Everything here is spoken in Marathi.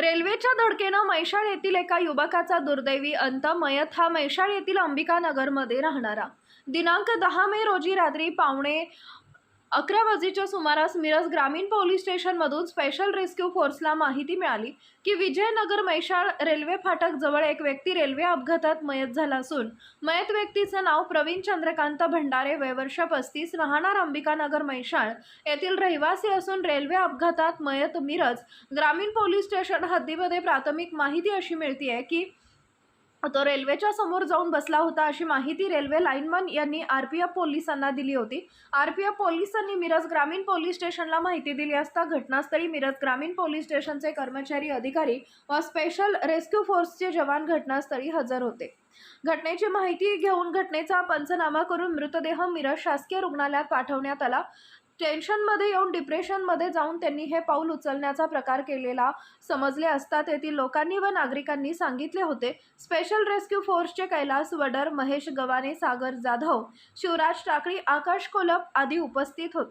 रेल्वेच्या धडकेनं मैशाळ येथील एका युवकाचा दुर्दैवी अंत मयत हा मैशाळ येथील अंबिकानगरमध्ये राहणारा. दिनांक दहा मे रोजी रात्री पावणे अकरा वाजेच्या सुमारास मिरज ग्रामीण पोलीस स्टेशनमधून स्पेशल रेस्क्यू फोर्सला माहिती मिळाली की विजयनगर मैशाळ रेल्वे फाटक जवळ एक व्यक्ती रेल्वे अपघातात मयत झाला असून मयत व्यक्तीचं नाव प्रवीण चंद्रकांत भंडारे वयवर्ष पस्तीस राहणार अंबिकानगर मैशाळ येथील रहिवासी असून रेल्वे अपघातात मयत मिरज ग्रामीण पोलीस स्टेशन हद्दीमध्ये प्राथमिक माहिती अशी मिळतीये की तो रेल्वेच्या समोर जाऊन बसला होता अशी माहिती रेल्वे लाईनमन यांनी आरपीएफ पोलिसांना दिली होती. आरपीएफ पोलिसांनी मिरज ग्रामीण पोलीस स्टेशनला माहिती दिली असता घटनास्थळी मिरज ग्रामीण पोलीस स्टेशनचे कर्मचारी अधिकारी व स्पेशल रेस्क्यू फोर्सचे जवान घटनास्थळी हजर होते. घटनेची माहिती घेऊन घटनेचा पंचनामा करून मृतदेह मिरज शासकीय रुग्णालयात पाठवण्यात आला. टेन्शनमध्ये येऊन डिप्रेशनमध्ये जाऊन त्यांनी हे पाऊल उचलण्याचा प्रकार केलेला समजले असता तेथील लोकांनी व नागरिकांनी सांगितले होते. स्पेशल रेस्क्यू फोर्सचे कैलास वडर महेश गवाने सागर जाधव शिवराज टाकळी आकाश कोलप आदी उपस्थित होते.